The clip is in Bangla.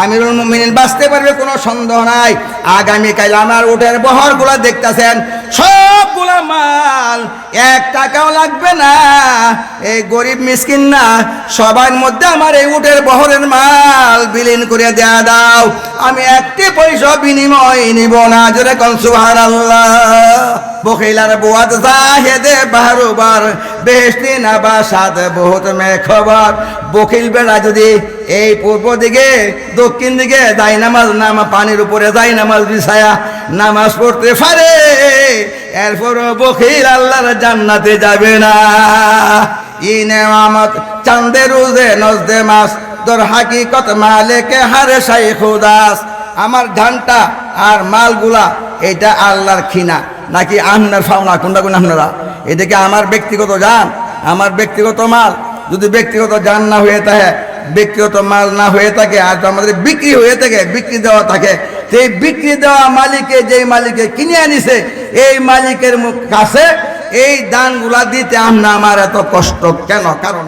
আমিরুল মুমিনিন বাঁচতে পারবে কোনো সন্দেহ নাই। আগামীকাল আমার উঠের বহরগুলো দেখতেছেন। সবগুলা মাল এক টাকাও লাগবে না। এই গরিব মিসকিন না, সবার মধ্যে আমার এই উটের বহরের মাল বিলীন করে দেয়া দাও। আমি একটি পয়সা বিনিময় নিব না। জোরে কন সুহার আল্লাহ বখিলার বুয়াত জাহেদে বারোবার বেহস্তি না বাসাদ বহুত মে খবর। বকিল বেড়া যদি এই পূর্ব দিকে, দক্ষিণ দিকে যাই নামাজ, নামা পানির উপরে যাই নামাজ বিছায়া নামাজ পড়তে পারে, এরপর বকিল আল্লাহর জান্নাতে যাবে না। ই নেওয়ামত চান্দে রোজে, নজদে মাস, তোর হাকিকত মালেকে হারে সাই খুদাস আমার ধানটা আর মালগুলা, এটা আল্লাহর খিনা নাকি আপনার ফাওনা, কোনটা কোন আপনারা? এটাকে আমার ব্যক্তিগত যান আমার ব্যক্তিগত মাল। যদি ব্যক্তিগত যান না হয়ে থাকে, ব্যক্তিগত মাল না হয়ে থাকে, আর আমাদের বিক্রি হয়ে থাকে, বিক্রি দেওয়া থাকে, সেই বিক্রি দেওয়া মালিকে যেই মালিকে কিনে আনিছে, এই মালিকের কাছে এই দানগুলা দিতে আমরা আমার এত কষ্ট কেন? কারণ